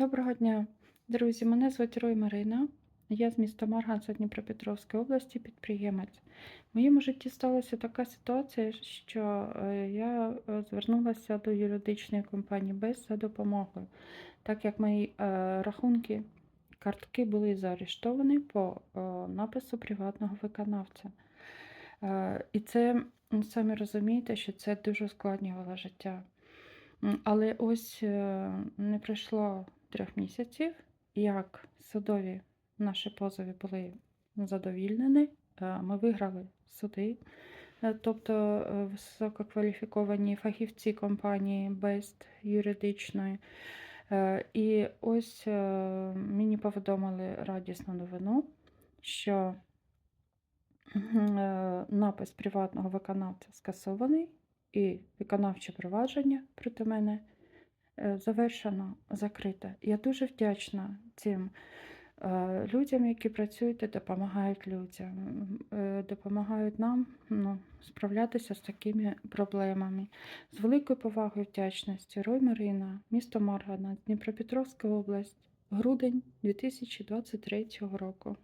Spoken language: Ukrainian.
Доброго дня, друзі. Мене звуть Рой Марина. Я з міста Марганця Дніпропетровської області, підприємець. В моєму житті сталася така ситуація, що е, я е, звернулася до юридичної компанії БЕС за допомогою, так як мої е, рахунки, картки були заарештовані по напису приватного виконавця. І це, самі розумієте, що це дуже ускладнювало життя. Але ось не пройшло трьох місяців, як судові наші позови були задовільнені. Е, Ми виграли суди, Е, тобто е, висококваліфіковані фахівці компанії Best юридичної. І ось мені повідомили радісну новину, що напис приватного виконавця скасований, і виконавче провадження проти мене завершено, закрите. Я дуже вдячна цим е, людям, які працюють і допомагають людям, е, допомагають нам ну, справлятися з такими проблемами. З великою повагою і вдячністю Рой Марина, місто Маргана, Дніпропетровська область, грудень 2023 року.